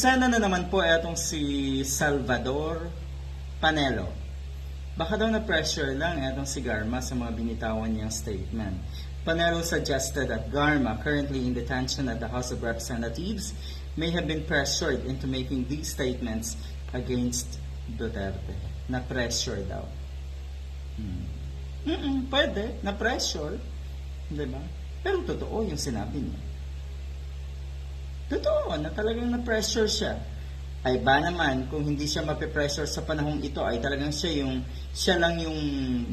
Sana na naman po etong si Salvador Panelo. Baka daw na-pressure lang etong si Garma sa mga binitawan niyang statement. Panelo suggested that Garma, currently in detention at the House of Representatives, may have been pressured into making these statements against Duterte. Na-pressure daw. Hmm. Mm-mm, pwede, na-pressure. Di ba? Pero totoo yung sinabi niya. Totoo na talagang na-pressure siya. Ay ba naman kung hindi siya mape-pressure sa panahong ito ay talagang siya yung siya lang yung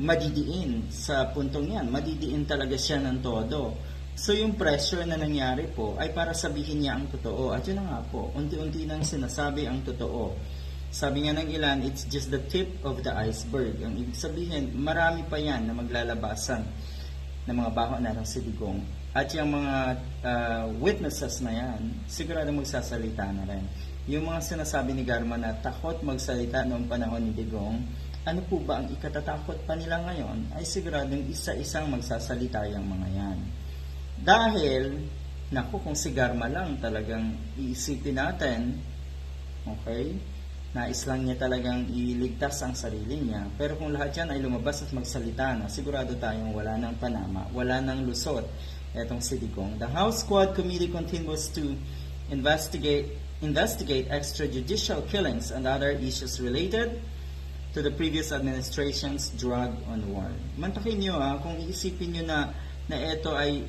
madidiin sa puntong yan. Madidiin talaga siya ng todo. So yung pressure na nangyari po ay para sabihin niya ang totoo. At yun na nga po, unti-unti nang sinasabi ang totoo. Sabi nga ng ilan, it's just the tip of the iceberg. Ang ibig sabihin, marami pa yan na maglalabasan ng mga baho na ng siligong. At yung mga uh, witnesses na yan, sigurado magsasalita na rin. Yung mga sinasabi ni Garma na takot magsalita noong panahon ni Digong, ano po ba ang ikatatakot pa nila ngayon ay siguradong isa-isang magsasalita yung mga yan. Dahil, naku, kung si Garma lang talagang iisipin natin, okay, nais lang niya talagang iligtas ang sarili niya. Pero kung lahat yan ay lumabas at magsalita na, sigurado tayong wala ng panama, wala ng lusot etong si Digong. The House Squad Committee continues to investigate investigate extrajudicial killings and other issues related to the previous administration's drug on war. Mantakin nyo ha, kung iisipin nyo na, na ito ay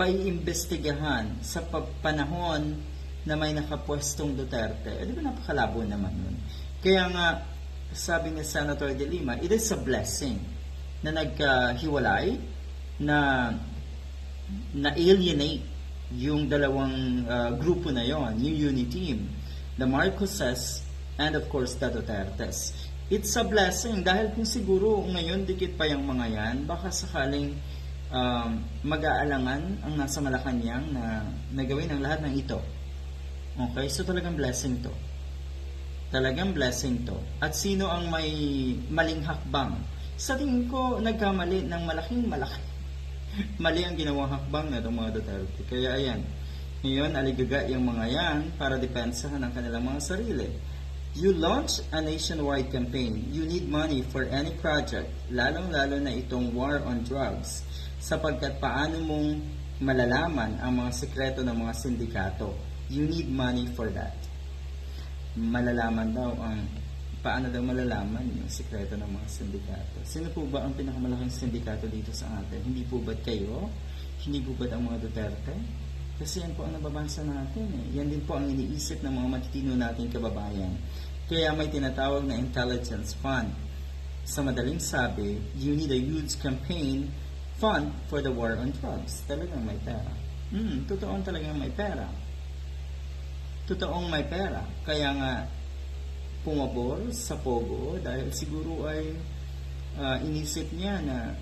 paiimbestigahan sa pa- panahon na may nakapwestong Duterte, eh, di ba napakalabo naman nun? Kaya nga, sabi ni Senator De Lima, it is a blessing na nagkahiwalay, na na-alienate yung dalawang uh, grupo na yon, yung unity team, the Marcoses and of course the Dutertes. It's a blessing dahil kung siguro ngayon dikit pa yung mga yan, baka sakaling um, mag-aalangan ang nasa Malacanang na nagawin ang lahat ng ito. Okay, so talagang blessing to. Talagang blessing to. At sino ang may maling hakbang? Sa tingin ko, nagkamali ng malaking malaki. Mali ang ginawang hakbang na itong mga Duterte. Kaya ayan, ngayon aligaga yung mga yan para depensahan ang kanilang mga sarili. You launch a nationwide campaign. You need money for any project, lalong-lalo na itong war on drugs, sapagkat paano mong malalaman ang mga sekreto ng mga sindikato. You need money for that. Malalaman daw ang paano daw malalaman yung sekreto ng mga sindikato. Sino po ba ang pinakamalaking sindikato dito sa atin? Hindi po ba't kayo? Hindi po ba't ang mga Duterte? Kasi yan po ang nababasa natin eh. Yan din po ang iniisip ng mga matitino nating kababayan. Kaya may tinatawag na intelligence fund. Sa madaling sabi, you need a huge campaign fund for the war on drugs. Talagang may pera. Hmm, totoong talagang may pera. Totoong may pera. Kaya nga, pumabor sa Pogo dahil siguro ay uh, inisip niya na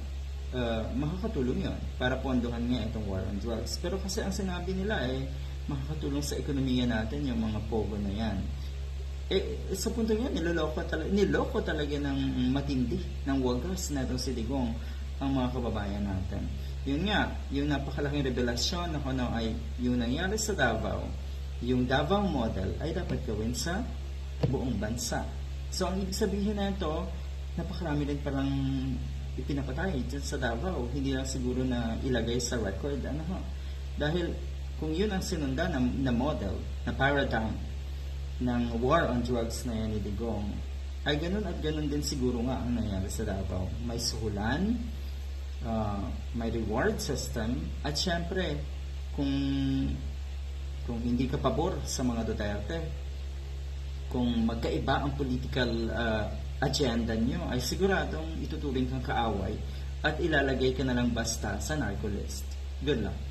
uh, makakatulong yon para pondohan niya itong war on drugs. Pero kasi ang sinabi nila ay makakatulong sa ekonomiya natin yung mga Pogo na yan. Eh, sa punto yan, niloloko, talaga, niloko talaga ng matindi, ng wagas na itong si Digong ang mga kababayan natin. Yun nga, yung napakalaking revelasyon na ano ay yung nangyari sa Davao, yung Davao model ay dapat gawin sa buong bansa. So, ang ibig sabihin na ito, napakarami rin palang ipinapatay dyan sa Davao. Hindi lang siguro na ilagay sa record. Ano ho? Dahil kung yun ang sinundan na, na model, na paradigm ng war on drugs na yan ni Digong, ay ganun at ganun din siguro nga ang nangyari sa Davao. May suhulan, uh, may reward system, at syempre, kung kung hindi ka pabor sa mga Duterte, kung magkaiba ang political uh, agenda nyo, ay siguradong ituturing kang kaaway at ilalagay ka na lang basta sa narco list. Good luck.